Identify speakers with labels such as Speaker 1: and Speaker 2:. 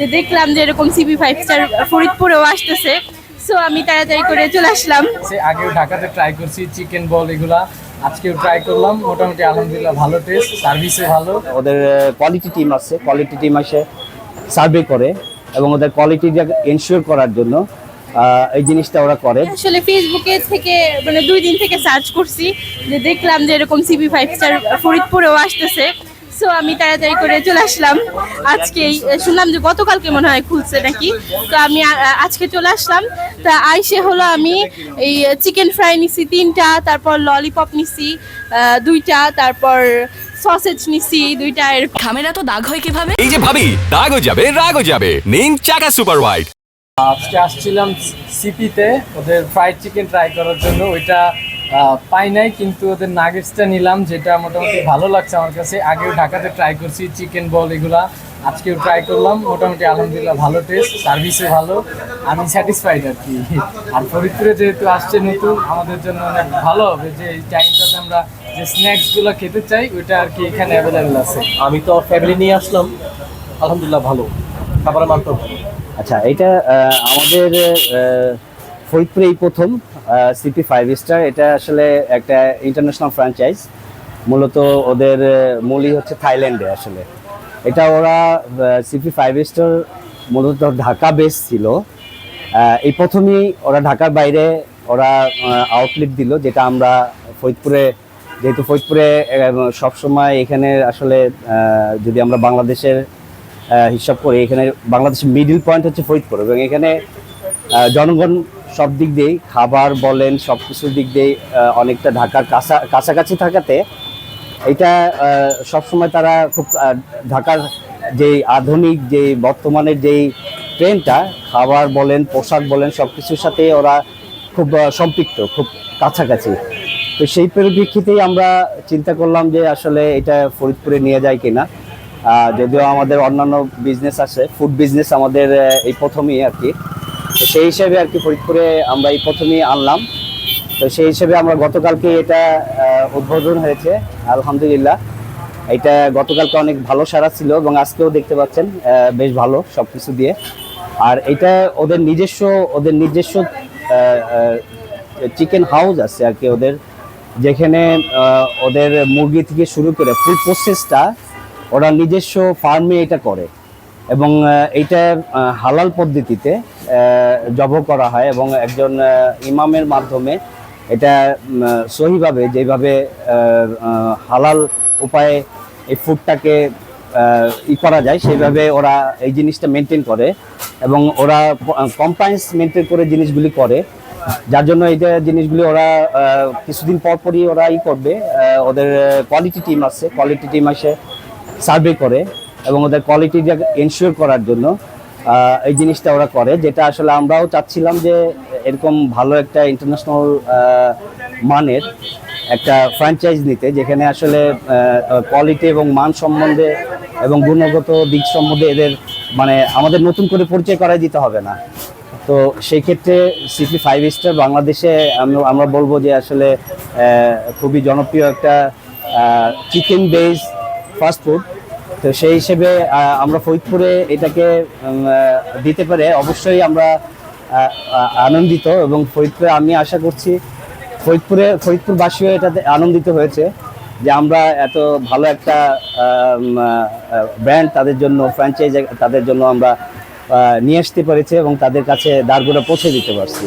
Speaker 1: যে দেখলাম যে এরকম সিবি ফাইভ স্টার ফরিদপুরেও আসতেছে। সো আমি তাড়াতাড়ি করে চলে আসলাম।
Speaker 2: সে আগেও ঢাকাতে ট্রাই করছি চিকেন বল এগুলা। আজকেও ট্রাই করলাম মোটামুটি আলহামদুলিল্লাহ ভালো টেস্ট সার্ভিসও ভালো।
Speaker 3: ওদের কোয়ালিটি টিম আছে কোয়ালিটি টিম আসে সার্ভে করে এবং ওদের কোয়ালিটি এনশিওর করার জন্য এই জিনিসটা ওরা করে।
Speaker 1: আসলে ফেসবুকে থেকে মানে দুই দিন থেকে সার্চ করছি যে দেখলাম যে এরকম সিবি ফাইভ স্টার ফরিদপুরেও আসতেছে। সো আমি তাড়াতাড়ি করে চলে আসলাম। আজকেই শুনলাম যে গতকালকে মনে হয় খুলছে নাকি? তো আমি আজকে চলে আসলাম। তা আইসে হলো আমি এই চিকেন ফ্রাই নিছি তিনটা তারপর ললিপপ নিছি দুইটা তারপর সসেজ নিছি দুইটা
Speaker 4: খামেরা তো দাগ হয় কীভাবে?
Speaker 5: এই যে ভাবি দাগও যাবে রাগও যাবে। নিন চাকা সুপার হোয়াইট
Speaker 2: আজকে আসছিলাম সিপিতে ওদের ফ্রাইড চিকেন ট্রাই করার জন্য। ওইটা পাই নাই কিন্তু ওদের নাগেটসটা নিলাম যেটা মোটামুটি ভালো লাগছে আমার কাছে। আগেও ঢাকাতে ট্রাই করছি চিকেন বল এগুলা। আজকেও ট্রাই করলাম মোটামুটি আলহামদুলিল্লাহ ভালো টেস্ট সার্ভিসও ভালো আমি স্যাটিসফাইড আর কি। আর ফরিদপুরে যেহেতু আসছে নতুন আমাদের জন্য অনেক ভালো হবে যে এই টাইমটাতে আমরা যে স্ন্যাক্সগুলো খেতে চাই ওইটা আর কি এখানে অ্যাভেলেবেল আছে।
Speaker 6: আমি তো ফ্যামিলি নিয়ে আসলাম আলহামদুলিল্লাহ ভালো খাবারের মান তো ভালো।
Speaker 3: আচ্ছা এটা আমাদের ফরিদপুরে এই প্রথম সিপি ফাইভ স্টার এটা আসলে একটা ইন্টারন্যাশনাল ফ্র্যাঞ্চাইজ মূলত ওদের মূলই হচ্ছে থাইল্যান্ডে আসলে। এটা ওরা সিপি ফাইভ স্টার মূলত ঢাকা বেস ছিল। এই প্রথমেই ওরা ঢাকার বাইরে ওরা আউটলেট দিল, যেটা আমরা ফরিদপুরে, যেহেতু ফরিদপুরে সবসময় এখানে আসলে যদি আমরা বাংলাদেশের হিসাব করি, এখানে বাংলাদেশের মিডিল পয়েন্ট হচ্ছে ফরিদপুর। এবং এখানে জনগণ সব দিক দিয়েই, খাবার বলেন সব কিছুর দিক দিয়েই অনেকটা ঢাকার কাছা, কাছাকাছি থাকাতে এটা সবসময় তারা খুব ঢাকার যে আধুনিক যে বর্তমানের যেই ট্রেনটা, খাবার বলেন, পোশাক বলেন সব কিছুর সাথে ওরা খুব সম্পৃক্ত, খুব কাছাকাছি। তো সেই পরিপ্রেক্ষিতেই আমরা চিন্তা করলাম যে আসলে এটা ফরিদপুরে নিয়ে যায় কিনা। যদিও আমাদের অন্যান্য বিজনেস আছে ফুড বিজনেস আমাদের এই প্রথমেই আর কি। তো সেই হিসেবে আর কি ফরিদপুরে আমরা এই প্রথমেই আনলাম। তো সেই হিসেবে আমরা গতকালকে এটা উদ্বোধন হয়েছে, আলহামদুলিল্লাহ। এটা গতকালকে অনেক ভালো সারা ছিল এবং আজকেও দেখতে পাচ্ছেন বেশ ভালো সব কিছু দিয়ে। আর এটা ওদের নিজস্ব ওদের নিজস্ব চিকেন হাউস আছে আর কি ওদের, যেখানে ওদের মুরগি থেকে শুরু করে ফুল প্রসেসটা ওরা নিজস্ব ফার্মে এটা করে। এবং এইটা হালাল পদ্ধতিতে জব করা হয় এবং একজন ইমামের মাধ্যমে এটা সহিভাবে যেভাবে হালাল উপায়ে এই ফুডটাকে ই করা যায় সেইভাবে ওরা এই জিনিসটা মেনটেন করে এবং ওরা কম্পাইন্স মেনটেন করে জিনিসগুলি করে। যার জন্য এটা জিনিসগুলি ওরা কিছুদিন পর পরই ওরা ই করবে ওদের কোয়ালিটি টিম আছে কোয়ালিটি টিম আসে সার্ভে করে এবং ওদের কোয়ালিটি এনশিওর করার জন্য এই জিনিসটা ওরা করে, যেটা আসলে আমরাও চাচ্ছিলাম যে এরকম ভালো একটা ইন্টারন্যাশনাল মানের একটা ফ্র্যাঞ্চাইজ নিতে, যেখানে আসলে কোয়ালিটি এবং মান সম্বন্ধে এবং গুণগত দিক সম্বন্ধে এদের মানে আমাদের নতুন করে পরিচয় করাই দিতে হবে না। তো সেই ক্ষেত্রে সিপি ফাইভ স্টার বাংলাদেশে আমরা বলব যে আসলে খুবই জনপ্রিয় একটা চিকেন বেস ফাস্ট ফুড তো সেই হিসেবে আমরা ফরিদপুরে এটাকে দিতে পারে অবশ্যই আমরা আনন্দিত এবং ফরিদপুরে আমি আশা করছি, ফরিদপুরে, ফরিদপুরবাসীও এটাতে আনন্দিত হয়েছে যে আমরা এত ভালো একটা ব্র্যান্ড তাদের জন্য ফ্র্যাঞ্চাইজ তাদের জন্য আমরা নিয়ে আসতে পেরেছি এবং তাদের কাছে দাঁড়গুলো পৌঁছে দিতে পারছি।